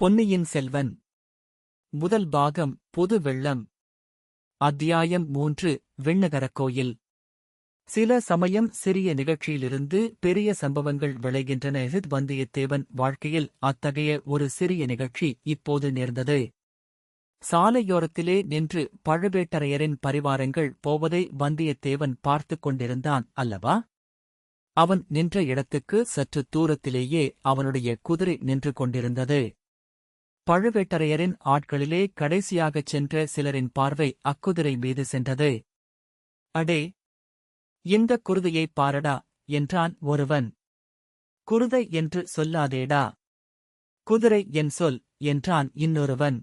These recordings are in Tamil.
பொன்னியின் செல்வன். முதல் பாகம் பொது வெள்ளம். அத்தியாயம் மூன்று விண்ணகரக் கோயில் சில சமயம் சிறிய நிகழ்ச்சியிலிருந்து பெரிய சம்பவங்கள் விளைகின்றன. எதிர் வந்தியத்தேவன் வாழ்க்கையில் அத்தகைய ஒரு சிறிய நிகழ்ச்சி இப்போது நேர்ந்தது. சாலையோரத்திலே நின்று பழுவேட்டரையரின் பரிவாரங்கள் போவதை வந்தியத்தேவன் பார்த்துக் கொண்டிருந்தான் அல்லவா? அவன் நின்ற இடத்துக்கு சற்று தூரத்திலேயே அவனுடைய குதிரை நின்று கொண்டிருந்தது. பழுவேட்டரையரின் ஆட்களிலே கடைசியாகச் சென்ற சிலரின் பார்வை அக்குதிரை மீது சென்றது. அடே இந்த குருதையைப் பாரடா என்றான் ஒருவன். குருதை என்று சொல்லாதேடா. குதிரை என் சொல் என்றான் இன்னொருவன்.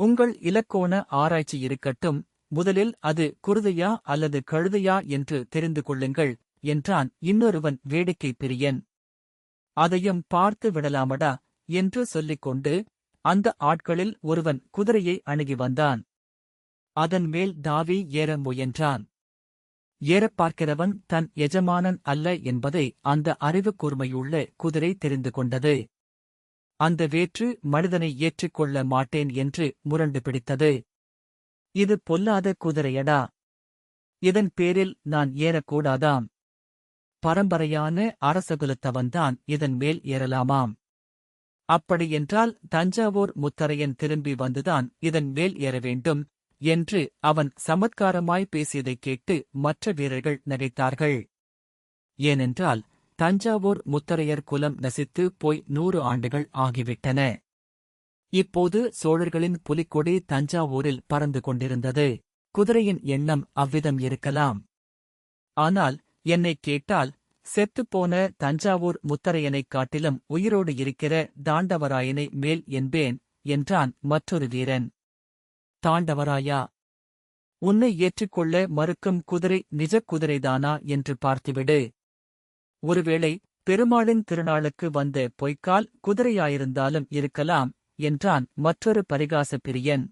உங்கள் இலக்கோண ஆராய்ச்சி இருக்கட்டும் முதலில் அது குருதையா அல்லது கழுதையா என்று தெரிந்து கொள்ளுங்கள் என்றான் இன்னொருவன் வேடிக்கை பிரியன். அதையும் பார்த்து விடலாமடா என்று சொல்லிக்கொண்டு அந்த ஆட்களில் ஒருவன் குதிரையை அணுகி வந்தான். அதன் மேல் தாவி ஏற முயன்றான். ஏறப் பார்க்கிறவன் தன் எஜமானன் அல்ல என்பதை அந்த அறிவு கூர்மையுள்ள குதிரை தெரிந்து கொண்டது. அந்த வேற்று மனிதனை ஏற்றுக்கொள்ள மாட்டேன் என்று முரண்டு பிடித்தது. இது பொல்லாத குதிரையடா. இதன் பேரில் நான் ஏறக்கூடாதாம் பரம்பரையான அரசகுலத்தவன்தான் இதன் மேல் ஏறலாமாம். அப்படியென்றால் தஞ்சாவூர் முத்தரையன் திரும்பி வந்துதான் இதன் மேல் ஏற வேண்டும் என்று அவன் சமத்காரமாய் பேசியதைக் கேட்டு மற்ற வீரர்கள் நகைத்தார்கள். ஏனென்றால் தஞ்சாவூர் முத்தரையர் குலம் நசித்து போய் நூறு ஆண்டுகள் ஆகிவிட்டன. இப்போது சோழர்களின் புலிக்கொடி தஞ்சாவூரில் பறந்து கொண்டிருந்தது. குதிரையின் எண்ணம் அவ்விதம் இருக்கலாம். ஆனால் என்னைக் கேட்டால் செத்துப்போன தஞ்சாவூர் முத்தரையனைக் காட்டிலும் உயிரோடு இருக்கிற தாண்டவராயனை மேல் என்பேன் என்றான் மற்றொரு வீரன். தாண்டவராயா? உன்னை ஏற்றுக்கொள்ள மறுக்கும் குதிரை நிஜக் குதிரைதானா? என்று பார்த்துவிடு. ஒருவேளை பெருமாளின் திருநாளுக்கு வந்த பொய்க்கால் குதிரையாயிருந்தாலும் இருக்கலாம் என்றான் மற்றொரு பரிகாச பிரியன்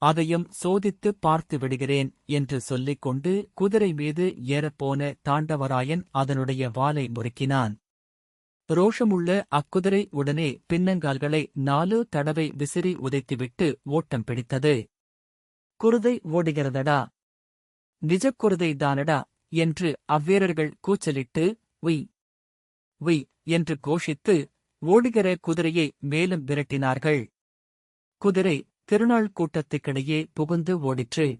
அதையும் சோதித்து பார்த்து விடுகிறேன் என்று சொல்லிக் கொண்டு குதிரை மீது ஏறப்போன தாண்டவராயன் அதனுடைய வாலை முறுக்கினான். ரோஷமுள்ள அக்குதிரை உடனே பின்னங்கால்களை நாலு தடவை விசிறி உதைத்துவிட்டு ஓட்டம் பிடித்தது. குருதை ஓடுகிறதடா? நிஜக் குருதை தானடா? என்று அவ்வீரர்கள் கூச்சலிட்டு உய் உய் என்று கோஷித்து ஓடுகிற குதிரையை மேலும் விரட்டினார்கள். குதிரை திருநாள் கூட்டத்துக்கிடையே புகுந்து ஓடிற்று.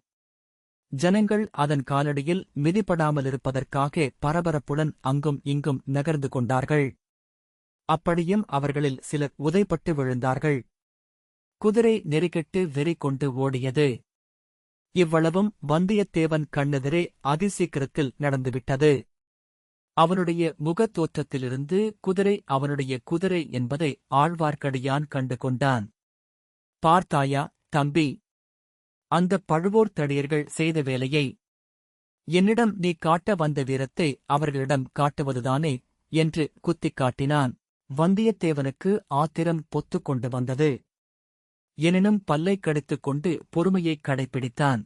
ஜனங்கள் அதன் காலடியில் மிதிப்படாமலிருப்பதற்காக பரபரப்புடன் அங்கும் இங்கும் நகர்ந்து கொண்டார்கள். அப்படியும் அவர்களில் சிலர் உதைப்பட்டு விழுந்தார்கள். குதிரை நெறிகெட்டு வெறி கொண்டு ஓடியது. இவ்வளவும் வந்தியத்தேவன் கண்ணெதிரே அதிசீக்கிரத்தில் நடந்துவிட்டது. அவனுடைய முகத் தோற்றத்திலிருந்து குதிரை அவனுடைய குதிரை என்பதை ஆழ்வார்க்கடியான் கண்டு கொண்டான். பார்த்தாயா தம்பி? அந்தப் பழுவோர் தடியர்கள் செய்த வேலையை என்னிடம் நீ காட்ட வந்த வீரத்தை அவர்களிடம் காட்டுவதுதானே என்று குத்திக் காட்டினான். வந்தியத்தேவனுக்கு ஆத்திரம் பொத்துக் கொண்டு வந்தது. எனினும் பல்லை கடித்துக் கொண்டு பொறுமையைக் கடைப்பிடித்தான்.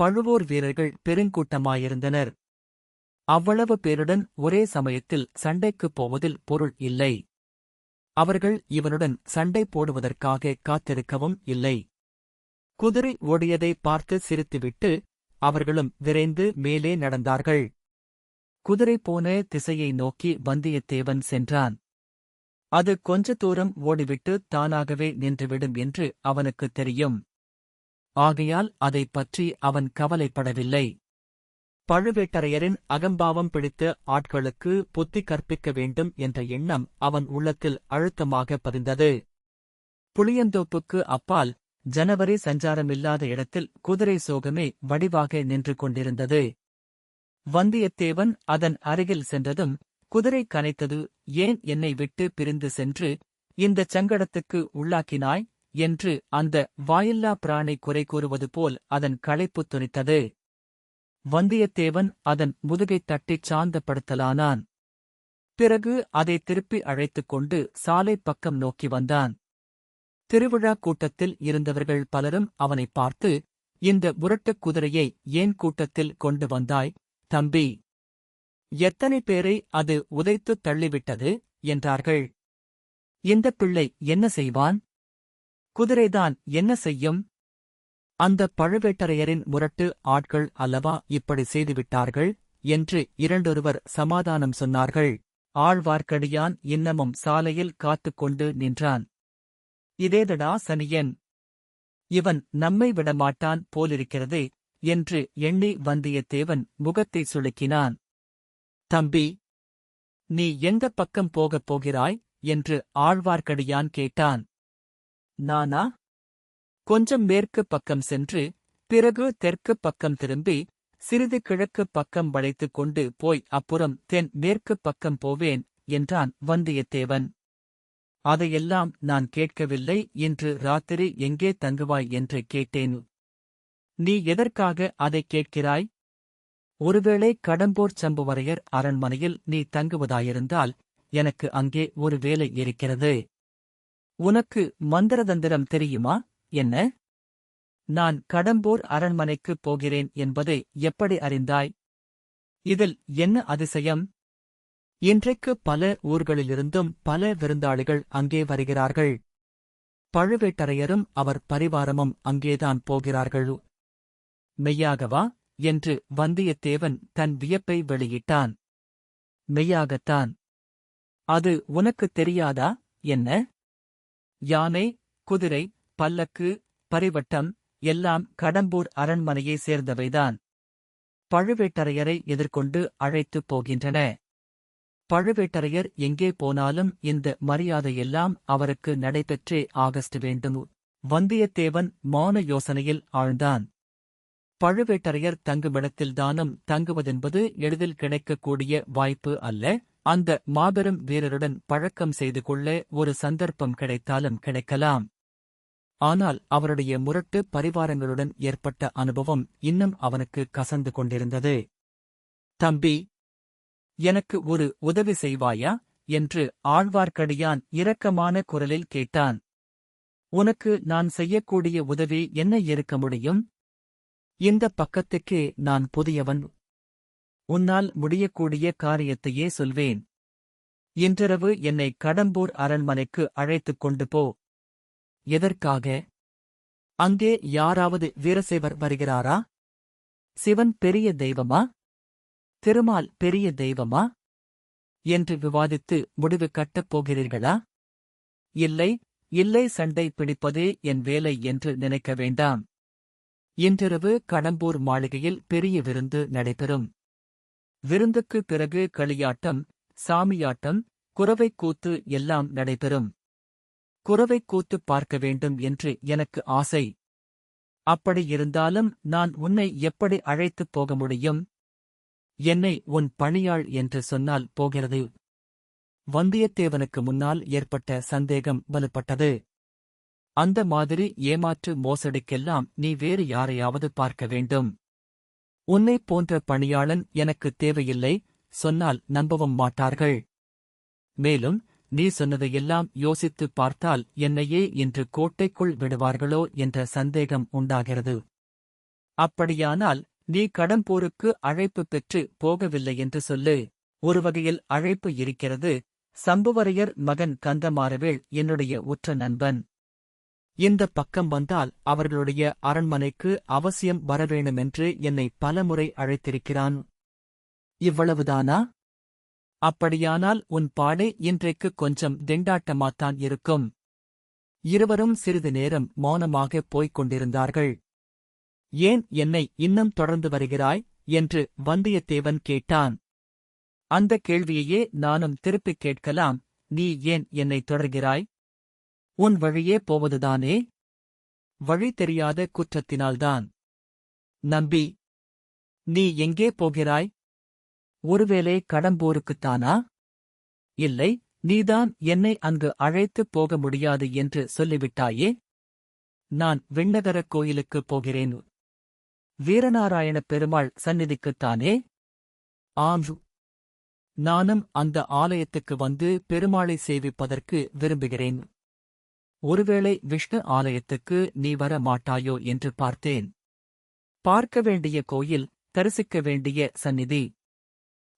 பழுவோர் வீரர்கள் பெருங்கூட்டமாயிருந்தனர். அவ்வளவு பேருடன் ஒரே சமயத்தில் சண்டைக்குப் போவதில் பொருள் இல்லை. அவர்கள் இவனுடன் சண்டை போடுவதற்காக காத்திருக்கவும் இல்லை. குதிரை ஓடியதை பார்த்து சிரித்துவிட்டு அவர்களும் விரைந்து மேலே நடந்தார்கள். குதிரை போன திசையை நோக்கி வந்தியத்தேவன் சென்றான். அது கொஞ்ச தூரம் ஓடிவிட்டு தானாகவே நின்றுவிடும் என்று அவனுக்குத் தெரியும். ஆகையால் அதைப் பற்றி அவன் கவலைப்படவில்லை. பழுவேட்டரையரின் அகம்பாவம் பிடித்த ஆட்களுக்கு புத்தி கற்பிக்க வேண்டும் என்ற எண்ணம் அவன் உள்ளத்தில் அழுத்தமாக பதிந்தது. புளியந்தோப்புக்கு அப்பால் ஜனவரி சஞ்சாரமில்லாத இடத்தில் குதிரை சோகமே வடிவாக நின்று கொண்டிருந்தது. வந்தியத்தேவன் அதன் அருகில் சென்றதும் குதிரை கனைத்தது ஏன் என்னை விட்டு பிரிந்து சென்று இந்தச் சங்கடத்துக்கு உள்ளாக்கினாய்? என்று அந்த வாயில்லா பிராணை குறை கூறுவது போல் அதன் களைப்பு துணித்தது. வந்தியத்தேவன் அதன் முதுகைத் தட்டிச் சாந்தப்படுத்தலானான். பிறகு அதை திருப்பி அழைத்துக் கொண்டு சாலை பக்கம் நோக்கி வந்தான். திருவிழா கூட்டத்தில் இருந்தவர்கள் பலரும் அவனைப் பார்த்து இந்த முரட்டுக் குதிரையை ஏன் கூட்டத்தில் கொண்டு வந்தாய் தம்பி? எத்தனை பேரை அது உதைத்துத் தள்ளிவிட்டது? என்றார்கள். இந்த பிள்ளை என்ன செய்வான்? குதிரைதான் என்ன செய்யும்? அந்த பழுவேட்டரையரின் முரட்டு ஆட்கள் அல்லவா இப்படி செய்துவிட்டார்கள்? என்று இரண்டொருவர் சமாதானம் சொன்னார்கள். ஆழ்வார்க்கடியான் இன்னமும் சாலையில் காத்துக் கொண்டு நின்றான். இதேதடா சனியன். இவன் நம்மை விடமாட்டான் போலிருக்கிறதே என்று எண்ணி வந்தியத்தேவன் முகத்தை சுளுக்கினான். தம்பி நீ எந்த பக்கம் போகப் போகிறாய்? என்று ஆழ்வார்க்கடியான் கேட்டான். நானா? கொஞ்சம் மேற்கு பக்கம் சென்று பிறகு தெற்கு பக்கம் திரும்பி சிறிது கிழக்கு பக்கம் வளைத்துக் கொண்டு போய் அப்புறம் தென் மேற்கு பக்கம் போவேன் என்றான் வந்தியத்தேவன். அதையெல்லாம் நான் கேட்கவில்லை இன்று ராத்திரி எங்கே தங்குவாய் என்று கேட்டேன். நீ எதற்காக அதைக் கேட்கிறாய்? ஒருவேளை கடம்பூர் சம்புவரையர் அரண்மனையில் நீ தங்குவதாயிருந்தால் எனக்கு அங்கே ஒரு வேலை இருக்கிறது. உனக்கு மந்திரதந்திரம் தெரியுமா? என்ன? நான் கடம்பூர் அரண்மனைக்குப் போகிறேன் என்பதை எப்படி அறிந்தாய்? இதில் என்ன அதிசயம்? இன்றைக்கு பல ஊர்களிலிருந்தும் பல விருந்தாளிகள் அங்கே வருகிறார்கள். பழுவேட்டரையரும் அவர் பரிவாரமும் அங்கேதான் போகிறார்கள். மெய்யாகவா? என்று வந்தியத்தேவன் தன் வியப்பை வெளியிட்டான். மெய்யாகத்தான். அது உனக்குத் தெரியாதா? என்ன? யானை குதிரை பல்லக்கு பரிவட்டம் எல்லாம் கடம்பூர் அரண்மனையை சேர்ந்தவைதான். பழுவேட்டரையரை எதிர்கொண்டு அழைத்துப் போகின்றன. பழுவேட்டரையர் எங்கே போனாலும் இந்த மரியாதையெல்லாம் அவருக்கு நடைபெற்றே ஆகஸ்ட் வேண்டும். வந்தியத்தேவன் மௌன யோசனையில் ஆழ்ந்தான். பழுவேட்டரையர் தங்குமிடத்தில்தானும் தங்குவதென்பது எளிதில் கிடைக்கக்கூடிய வாய்ப்பு அல்ல. அந்த மாபெரும் வீரருடன் பழக்கம் செய்து கொள்ள ஒரு சந்தர்ப்பம் கிடைத்தாலும் கிடைக்கலாம். ஆனால் அவருடைய முரட்டு பரிவாரங்களுடன் ஏற்பட்ட அனுபவம் இன்னும் அவனுக்கு கசந்து கொண்டிருந்தது. தம்பி எனக்கு ஒரு உதவி செய்வாயா? என்று ஆழ்வார்க்கடியான் இரக்கமான குரலில் கேட்டான். உனக்கு நான் செய்யக்கூடிய உதவி என்ன இருக்க முடியும்? இந்த பக்கத்துக்கே நான் புதியவன். உன்னால் முடியக்கூடிய காரியத்தையே சொல்வேன். இன்றிரவு என்னை கடம்பூர் அரண்மனைக்கு அழைத்துக் கொண்டு போ. எதற்காக? அங்கே யாராவது வீரசேவர் வருகிறாரா? சிவன் பெரிய தெய்வமா? திருமால் பெரிய தெய்வமா? என்று விவாதித்து முடிவு கட்டப் போகிறீர்களா? இல்லை இல்லை சண்டை பிடிப்பதே என் வேலை என்று நினைக்க வேண்டாம். இன்றிரவு கடம்பூர் மாளிகையில் பெரிய விருந்து நடைபெறும். விருந்துக்குப் பிறகு களியாட்டம் சாமியாட்டம் குறவைக்கூத்து எல்லாம் நடைபெறும். குரவைக் கூத்து பார்க்க வேண்டும் என்று எனக்கு ஆசை. அப்படி இருந்தாலும் நான் உன்னை எப்படி அழைத்துப் போக முடியும்? என்னை உன் பணியாள் என்று சொன்னால் போகிறது. வந்தியத்தேவனுக்கு முன்னால் ஏற்பட்ட சந்தேகம் வலுப்பட்டது. அந்த மாதிரி ஏமாற்று மோசடிக்கெல்லாம் நீ வேறு யாரையாவது பார்க்க வேண்டும். உன்னைப் போன்ற பணியாளன் எனக்கு தேவையில்லை சொன்னால் நம்பவும் மாட்டார்கள். மேலும் நீ சொன்னதையெல்லாம் யோசித்துப் பார்த்தால் என்னையே இன்று கோட்டைக்குள் விடுவார்களோ என்ற சந்தேகம் உண்டாகிறது. அப்படியானால் நீ கடம்பூருக்கு அழைப்பு பெற்று போகவில்லை என்று சொல்லு. ஒரு வகையில் அழைப்பு இருக்கிறது. சம்புவரையர் மகன் கந்தமாறவேள் என்னுடைய உற்ற நண்பன். இந்த பக்கம் வந்தால் அவர்களுடைய அரண்மனைக்கு அவசியம் வரவேணுமென்று என்னை பலமுறை அழைத்திருக்கிறான். இவ்வளவுதானா? அப்படியானால் உன் பாடே இன்றைக்கு கொஞ்சம் திண்டாட்டமாத்தான் இருக்கும். இருவரும் சிறிது நேரம் மௌனமாகப் போய்க் கொண்டிருந்தார்கள் ஏன் என்னை இன்னும் தொடர்ந்து வருகிறாய்? என்று வந்தியத்தேவன் கேட்டான். அந்த கேள்வியையே நானும் திருப்பிக் கேட்கலாம். நீ ஏன் என்னை தொடர்கிறாய்? உன் வழியே போவதுதானே? வழி தெரியாத குற்றத்தினால்தான். நம்பி நீ எங்கே போகிறாய்? ஒருவேளை கடம்பூருக்குத்தானா இல்லை நீதான் என்னை அங்கு அழைத்துப் போக முடியாது என்று சொல்லிவிட்டாயே? நான் விண்ணகரக் கோயிலுக்குப் போகிறேன். வீரநாராயணப் பெருமாள் சந்நிதிக்குத்தானே ஆம். நானும் அந்த ஆலயத்துக்கு வந்து பெருமாளை சேவிப்பதற்கு விரும்புகிறேன். ஒருவேளை விஷ்ணு ஆலயத்துக்கு நீ வர மாட்டாயோ என்று பார்த்தேன். பார்க்க வேண்டிய கோயில் தரிசிக்க வேண்டிய சந்நிதி.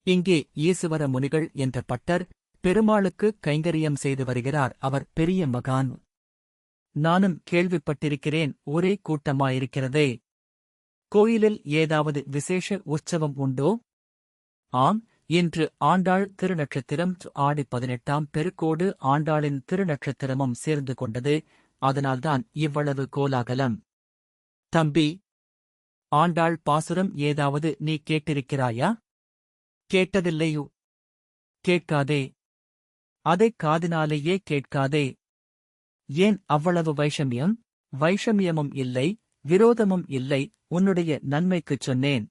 இங்கே ஈசுவர முனிகள் என்ற பட்டர் பெருமாளுக்கு கைங்கரியம் செய்து வருகிறார். அவர் பெரிய மகான். நானும் கேள்விப்பட்டிருக்கிறேன் ஒரே கூட்டமாயிருக்கிறதே. கோயிலில் ஏதாவது விசேஷ உற்சவம் உண்டோ? ஆம் இன்று ஆண்டாள் திருநட்சத்திரம் ஆடி பதினெட்டாம் பெருக்கோடு ஆண்டாளின் திருநட்சத்திரமும் சேர்ந்து கொண்டது. அதனால்தான் இவ்வளவு கோலாகலம். தம்பி ஆண்டாள் பாசுரம் ஏதாவது நீ கேட்டிருக்கிறாயா? கேட்டதில்லையோ? கேட்காதே. அதைக் காதினாலேயே கேட்காதே. ஏன் அவ்வளவு வைஷமியம்? வைஷமியமும் இல்லை விரோதமும் இல்லை உன்னுடைய நன்மைக்குச் சொன்னேன்.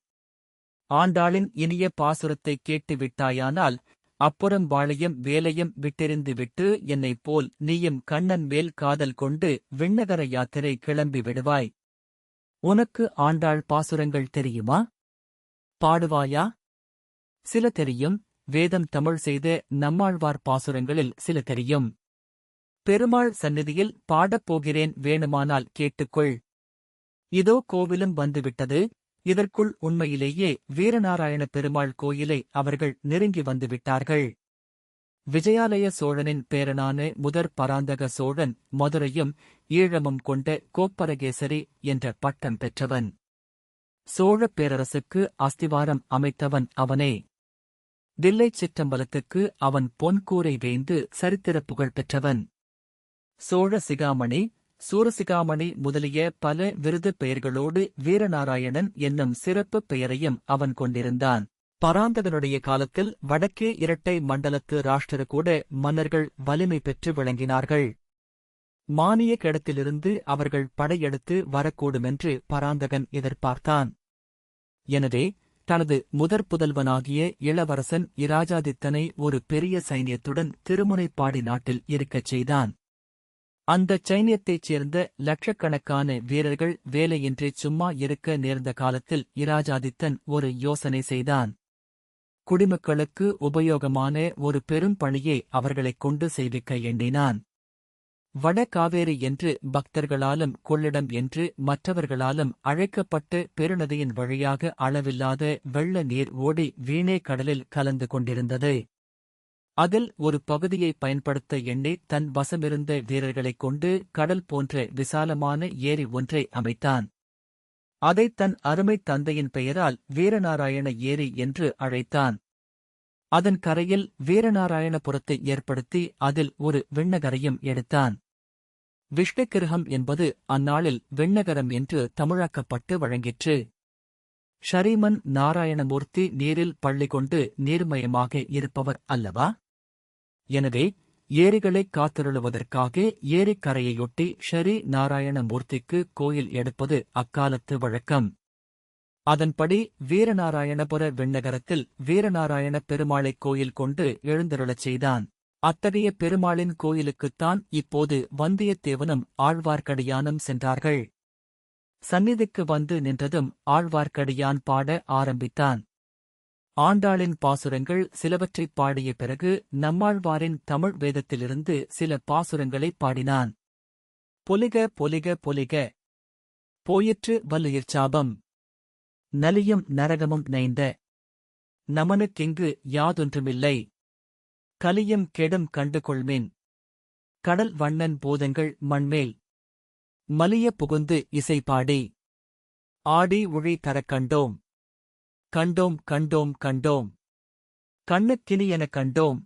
ஆண்டாளின் இனிய பாசுரத்தை கேட்டு விட்டாயானால் அப்புறம் வாழையும் வேலையும் விட்டிருந்து விட்டு என்னைப் போல் நீயும் கண்ணன் மேல் காதல் கொண்டு விண்ணகர யாத்திரை கிளம்பி விடுவாய். உனக்கு ஆண்டாள் பாசுரங்கள் தெரியுமா? பாடுவாயா? சில தெரியும். வேதம் தமிழ் செய்த நம்மாழ்வார் பாசுரங்களில் சில தெரியும். பெருமாள் சந்நிதியில் பாடப் போகிறேன் வேணுமானால் கேட்டுக்கொள். இதோ கோவிலும் வந்துவிட்டது. இதற்குள் உண்மையிலேயே வீரநாராயண பெருமாள் கோயிலை அவர்கள் நெருங்கி வந்துவிட்டார்கள். விஜயாலய சோழனின் பேரனான முதற் பராந்தக சோழன் மதுரையும் ஈழமும் கொண்ட கோப்பரகேசரி என்ற பட்டம் பெற்றவன். சோழப் பேரரசுக்கு அஸ்திவாரம் அமைத்தவன் அவனே. தில்லைச் சிற்றம்பலத்துக்கு அவன் பொன்கூரை வேந்து சரித்திர புகழ் பெற்றவன். சோழ சிகாமணி சூரசிகாமணி முதலிய பல விருது பெயர்களோடு வீரநாராயணன் என்னும் சிறப்பு பெயரையும் அவன் கொண்டிருந்தான். பராந்தகனுடைய காலத்தில் வடக்கே இரட்டை மண்டலத்து ராஷ்டிர கூட மன்னர்கள் வலிமை பெற்று விளங்கினார்கள். மானிய கிடத்திலிருந்து அவர்கள் படையெடுத்து வரக்கூடுமென்று பராந்தகன் எதிர்பார்த்தான். எனவே தனது முதற் புதல்வனாகிய இளவரசன் இராஜாதித்தனை ஒரு பெரிய சைனியத்துடன் திருமுனைப்பாடி நாட்டில் இருக்கச் செய்தான். அந்தச் சைனியத்தைச் சேர்ந்த லட்சக்கணக்கான வீரர்கள் வேலையின்றி சும்மா இருக்க நேர்ந்த காலத்தில் இராஜாதித்தன் ஒரு யோசனை செய்தான். குடிமக்களுக்கு உபயோகமான ஒரு பெரும் பணியை அவர்களைக் கொண்டு செய்விக்க எண்ணினான். வட காவேரி என்று பக்தர்களாலும் கொள்ளிடம் என்று மற்றவர்களாலும் அழைக்கப்பட்டு பெருநதியின் வழியாக அளவில்லாத வெள்ள நீர் ஓடி வீணே கடலில் கலந்து கொண்டிருந்தது. அதில் ஒரு பகுதியை பயன்படுத்த எண்ணி தன் வசமிருந்த வீரர்களைக் கொண்டு கடல் போன்ற விசாலமான ஏரி ஒன்றை அமைத்தான். அதைத் தன் அருமைத் தந்தையின் பெயரால் வீரநாராயண ஏரி என்று அழைத்தான். அதன் கரையில் வீரநாராயணபுரத்தை ஏற்படுத்தி அதில் ஒரு விண்ணகரையும் எடுத்தான். விஷ்ணுகிரகம் என்பது அந்நாளில் விண்ணகரம் என்று தமிழாக்கப்பட்டு வழங்கிற்று. ஷரீமன் நாராயணமூர்த்தி நீரில் பள்ளி கொண்டு நீர்மயமாக இருப்பவர் அல்லவா? எனவே ஏரிகளைக் காத்திருளுவதற்காக ஏரிக்கரையையொட்டி ஷரி நாராயணமூர்த்திக்கு கோயில் எடுப்பது அக்காலத்து வழக்கம். அதன்படி வீரநாராயணபுர விண்ணகரத்தில் வீரநாராயண பெருமாளைக் கோயில் கொண்டு எழுந்தருளச் செய்தான். அத்தகைய பெருமாளின் கோயிலுக்குத்தான் இப்போது வந்தியத்தேவனும் ஆழ்வார்க்கடியானும் சென்றார்கள். சந்நிதிக்கு வந்து நின்றதும் ஆழ்வார்க்கடியான் பாட ஆரம்பித்தான். ஆண்டாளின் பாசுரங்கள் சிலவற்றைப் பாடிய பிறகு நம்மாழ்வாரின் தமிழ் வேதத்திலிருந்து சில பாசுரங்களைப் பாடினான். பொலிக பொலிக பொலிக. போயிற்று வல்லுயிர் சாபம். நலியும் நரகமும் நைந்த. நமனுக்கிங்கு யாதொன்றுமில்லை. கலியும் கெடும் கண்டு கொள்மேன் கடல் வண்ணன் போதங்கள் மண்மேல். மலிய புகுந்து இசை பாடி ஆடி உழி தரக் கண்டோம். கண்டோம் கண்டோம் கண்டோம். கண்ணுக்கினியென கண்டோம்.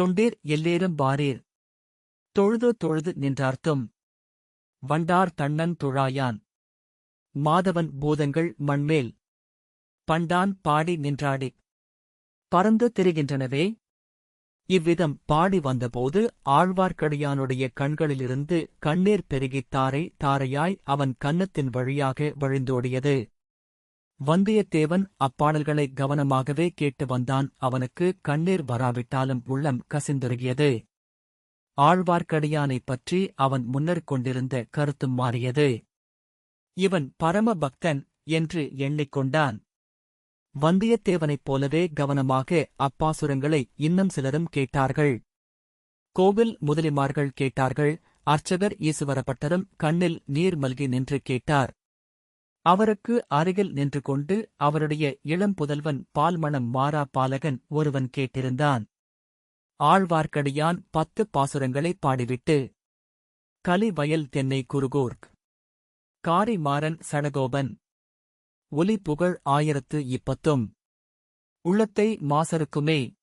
தொண்டீர் எல்லேரும் பாரீர். தொழுது தொழுது நின்றார்த்தும். வண்டார் தண்ணன் துழாயான். மாதவன் பூதங்கள் மண்மேல். பண்டான் பாடி நின்றாடி. பறந்து திரிகின்றனவே. இவ்விதம் பாடி வந்தபோது ஆழ்வார்க்கடியானுடைய கண்களிலிருந்து கண்ணீர் பெருகித் தாரை தாரையாய் அவன் கன்னத்தின் வழியாக வழிந்தோடியது. வந்தியத்தேவன் அப்பாடல்களை கவனமாகவே கேட்டு வந்தான். அவனுக்கு கண்ணீர் வராவிட்டாலும் உள்ளம் கசிந்துருகியது ஆழ்வார்க்கடியானைப் பற்றி அவன் முன்னர் கொண்டிருந்த கருத்தும் மாறியது. இவன் பரம பக்தன் என்று எண்ணிக்கொண்டான். வந்தியத்தேவனைப் போலவே கவனமாக அப்பாசுரங்களை இன்னும் சிலரும் கேட்டார்கள். கோவில் முதலிமார்கள் கேட்டார்கள். அர்ச்சகர் ஈசுவரப்பட்டரும் கண்ணில் நீர் மல்கி நின்று கேட்டார். அவருக்கு அருகில் நின்று கொண்டு அவருடைய இளம் புதல்வன் பால்மணம் மாறா பாலகன் ஒருவன் கேட்டிருந்தான். ஆழ்வார்க்கடியான் பத்து பாசுரங்களை பாடிவிட்டு கலிவயல் தென்னை குருகூர்க் காரி மாறன் சடகோபன் ஒலி புகழ் ஆயிரத்து இப்பத்தும். உள்ளத்தை மாசருக்குமே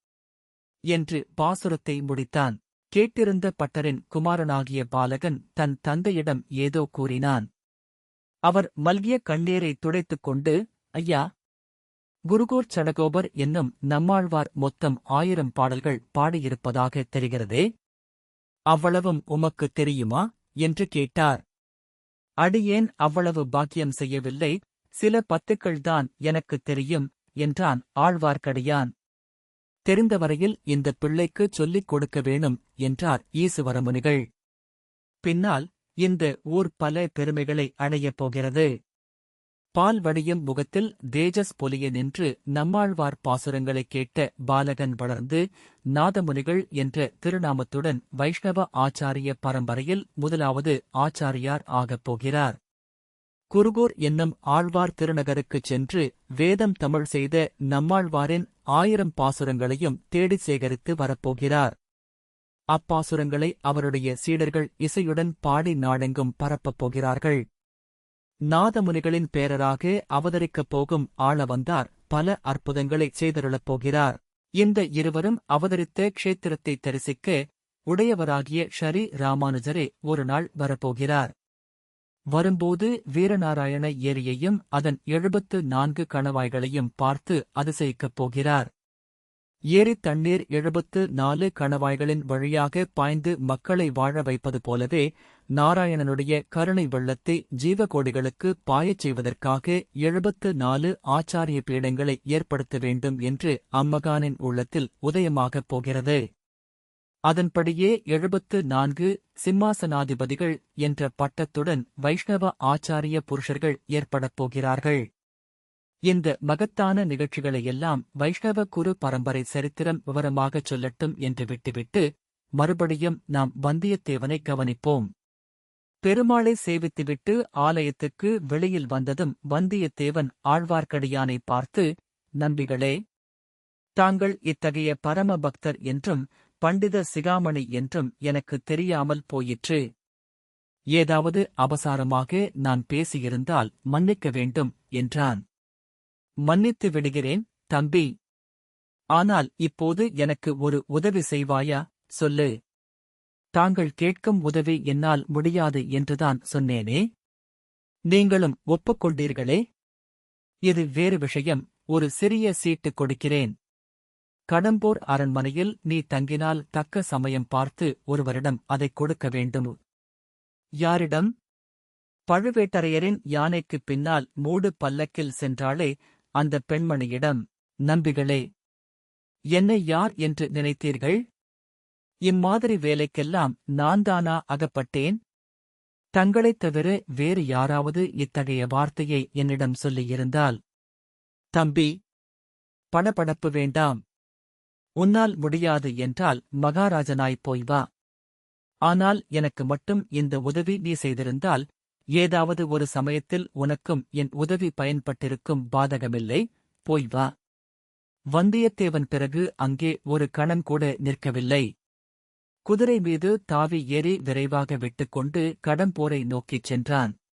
என்று பாசுரத்தை முடித்தான். கேட்டிருந்த பட்டரின் குமாரனாகிய பாலகன் தன் தந்தையிடம் ஏதோ கூறினான். அவர் மல்கிய கண்ணீரை துடைத்துக் கொண்டு ஐயா குருகூர் சடகோபர் என்னும் நம்மாழ்வார் மொத்தம் ஆயிரம் பாடல்கள் பாடியிருப்பதாக தெரிகிறதே? அவ்வளவும் உமக்குத் தெரியுமா? என்று கேட்டார். அடியேன் அவ்வளவு பாக்கியம் செய்யவில்லை? சில பத்துக்கள்தான் எனக்குத் தெரியும் என்றான் ஆழ்வார்க்கடியான். தெரிந்தவரையில் இந்த பிள்ளைக்கு சொல்லிக் கொடுக்க வேணும் என்றார் ஈசுவரமுனிகள். பின்னால் இந்த ஊர் பல பெருமைகளை அடையப் போகிறது. பால் வழியும் முகத்தில் தேஜஸ் பொலிய நின்று நம்மாழ்வார் பாசுரங்களைக் கேட்ட பாலகன் வளர்ந்து நாதமுனிகள் என்ற திருநாமத்துடன் வைஷ்ணவ ஆச்சாரிய பரம்பரையில் முதலாவது ஆச்சாரியார் ஆகப் போகிறார். குருகூர் என்னும் ஆழ்வார் திருநகருக்குச் சென்று வேதம் தமிழ் செய்த நம்மாழ்வாரின் ஆயிரம் பாசுரங்களையும் தேடிச் சேகரித்து வரப்போகிறார். அப்பாசுரங்களை அவருடைய சீடர்கள் இசையுடன் பாடி நாடெங்கும் பரப்பப் போகிறார்கள். நாதமுனிகளின் பேரராக அவதரிக்கப் போகும் ஆள வந்தார். பல அற்புதங்களை செய்தருளப் போகிறார். இந்த இருவரும் அவதரித்த க்ஷேத்திரத்தை தரிசிக்க உடையவராகிய ஷரி ராமானுஜரே ஒரு நாள் வரப்போகிறார். வரும்போது வீரநாராயண ஏரியையும் அதன் எழுபத்து நான்கு கணவாய்களையும் பார்த்து அதிசயிக்கப் போகிறார். ஏரி தண்ணீர் எழுபத்து நாலு கணவாய்களின் வழியாக பாய்ந்து மக்களை வாழ வைப்பது போலவே நாராயணனுடைய கருணை வெள்ளத்தை ஜீவகோடிகளுக்கு பாயச் செய்வதற்காக எழுபத்து நாலு ஆச்சாரிய பீடங்களை ஏற்படுத்த வேண்டும் என்று அம்மகானின் உள்ளத்தில் உதயமாகப் போகிறது. அதன்படியே எழுபத்து நான்கு சிம்மாசனாதிபதிகள் என்ற பட்டத்துடன் வைஷ்ணவ ஆச்சாரிய புருஷர்கள் ஏற்படப் போகிறார்கள். இந்த மகத்தான நிகழ்ச்சிகளையெல்லாம் வைஷ்ணவ குரு பரம்பரை சரித்திரம் விவரமாகச் சொல்லட்டும் என்று விட்டுவிட்டு மறுபடியும் நாம் வந்தியத்தேவனை கவனிப்போம். பெருமாளை சேவித்துவிட்டு ஆலயத்துக்கு வெளியில் வந்ததும் வந்தியத்தேவன் ஆழ்வார்க்கடியானை பார்த்து நம்பிகளே தாங்கள் இத்தகைய பரம பக்தர் என்றும் பண்டித சிகாமணி என்றும் எனக்கு தெரியாமல் போயிற்று. ஏதாவது அபசாரமாக நான் பேசியிருந்தால் மன்னிக்க வேண்டும் என்றான். மன்னித்து விடுகிறேன் தம்பி. ஆனால் இப்போது எனக்கு ஒரு உதவி செய்வாயா? சொல்லு. தாங்கள் கேட்கும் உதவி என்னால் முடியாது என்றுதான் சொன்னேனே. நீங்களும் ஒப்புக்கொண்டீர்களே? இது வேறு விஷயம். ஒரு சிறிய சீட்டு கொடுக்கிறேன். கடம்பூர் அரண்மனையில் நீ தங்கினால் தக்க சமயம் பார்த்து ஒருவரிடம் அதைக் கொடுக்க வேண்டும். யாரிடம்? பழுவேட்டரையரின் யானைக்குப் பின்னால் மூடு பல்லக்கில் சென்றாளே அந்த பெண்மணியிடம். நம்பிகளே என்னை யார் என்று நினைத்தீர்கள்? இம்மாதிரி வேலைக்கெல்லாம் நான்தானா அகப்பட்டேன்? தங்களைத் தவிர வேறு யாராவது இத்தகைய வார்த்தையை என்னிடம் சொல்லியிருந்தால். தம்பி படபடப்பு வேண்டாம். உன்னால் முடியாது என்றால் மகாராஜனாய் போய் வா. ஆனால் எனக்கு மட்டும் இந்த உதவி நீ செய்திருந்தால் ஏதாவது ஒரு சமயத்தில் உனக்கும் என் உதவி பயன்பட்டிருக்கும் பாதகமில்லை போய் வா. வந்தியத்தேவன் பிறகு அங்கே ஒரு கணம் கூட நிற்கவில்லை. குதிரை மீது தாவி ஏறி விரைவாக விட்டுக்கொண்டு கடம்போரை நோக்கிச் சென்றான்.